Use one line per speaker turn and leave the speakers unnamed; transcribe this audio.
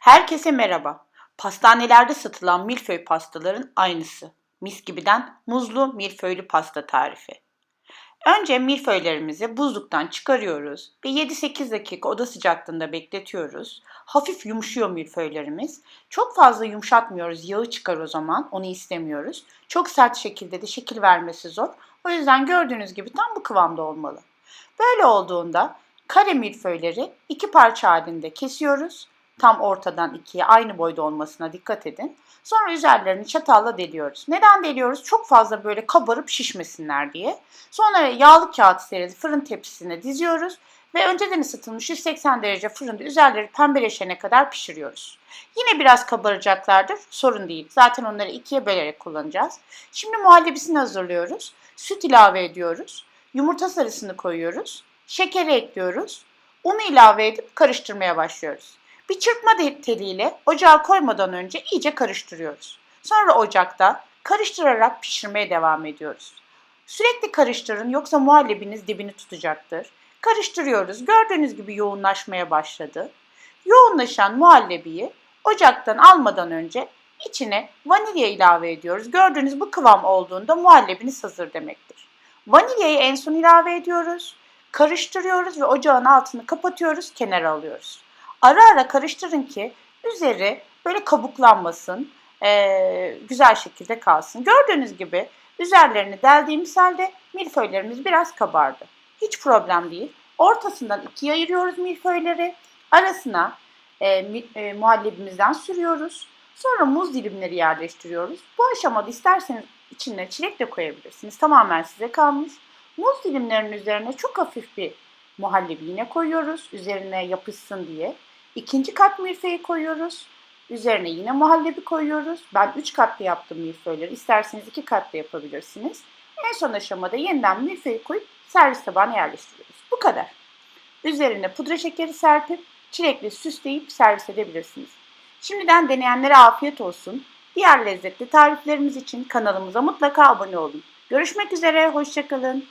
Herkese merhaba. Pastanelerde satılan milföy pastaların aynısı. Mis gibiden muzlu milföylü pasta tarifi. Önce milföylerimizi buzluktan çıkarıyoruz ve 7-8 dakika oda sıcaklığında bekletiyoruz. Hafif yumuşuyor milföylerimiz. Çok fazla yumuşatmıyoruz, yağı çıkar o zaman, onu istemiyoruz. Çok sert şekilde de şekil vermesi zor. O yüzden gördüğünüz gibi tam bu kıvamda olmalı. Böyle olduğunda kare milföyleri iki parça halinde kesiyoruz. Tam ortadan ikiye aynı boyda olmasına dikkat edin. Sonra üzerlerini çatalla deliyoruz. Neden deliyoruz? Çok fazla böyle kabarıp şişmesinler diye. Sonra yağlı kağıt serili fırın tepsisine diziyoruz ve önceden ısıtılmış 180 derece fırında üzerleri pembeleşene kadar pişiriyoruz. Yine biraz kabaracaklardır, sorun değil. Zaten onları ikiye bölerek kullanacağız. Şimdi muhallebisini hazırlıyoruz. Süt ilave ediyoruz. Yumurta sarısını koyuyoruz. Şekeri ekliyoruz. Unu ilave edip karıştırmaya başlıyoruz. Bir çırpma teliyle ocağa koymadan önce iyice karıştırıyoruz. Sonra ocakta karıştırarak pişirmeye devam ediyoruz. Sürekli karıştırın yoksa muhallebiniz dibini tutacaktır. Karıştırıyoruz. Gördüğünüz gibi yoğunlaşmaya başladı. Yoğunlaşan muhallebiyi ocaktan almadan önce içine vanilya ilave ediyoruz. Gördüğünüz bu kıvam olduğunda muhallebiniz hazır demektir. Vanilyayı en son ilave ediyoruz. Karıştırıyoruz ve ocağın altını kapatıyoruz, kenara alıyoruz. Ara ara karıştırın ki üzeri böyle kabuklanmasın, eee, güzel şekilde kalsın. Gördüğünüz gibi üzerlerini deldiğimiz halde milföylerimiz biraz kabardı. Hiç problem değil. Ortasından ikiye ayırıyoruz milföyleri. Arasına e, e, muhallebimizden sürüyoruz. Sonra muz dilimleri yerleştiriyoruz. Bu aşamada isterseniz içine çilek de koyabilirsiniz. Tamamen size kalmış. Muz dilimlerinin üzerine çok hafif bir muhallebi yine koyuyoruz. Üzerine yapışsın diye. İkinci kat milföyü koyuyoruz. Üzerine yine muhallebi koyuyoruz. Ben 3 katlı yaptım milföyleri. İsterseniz 2 katlı yapabilirsiniz. En son aşamada yeniden milföyü koyup servis tabağına yerleştiriyoruz. Bu kadar. Üzerine pudra şekeri serpip çilekle süsleyip servis edebilirsiniz. Şimdiden deneyenlere afiyet olsun. Diğer lezzetli tariflerimiz için kanalımıza mutlaka abone olun. Görüşmek üzere, hoşçakalın.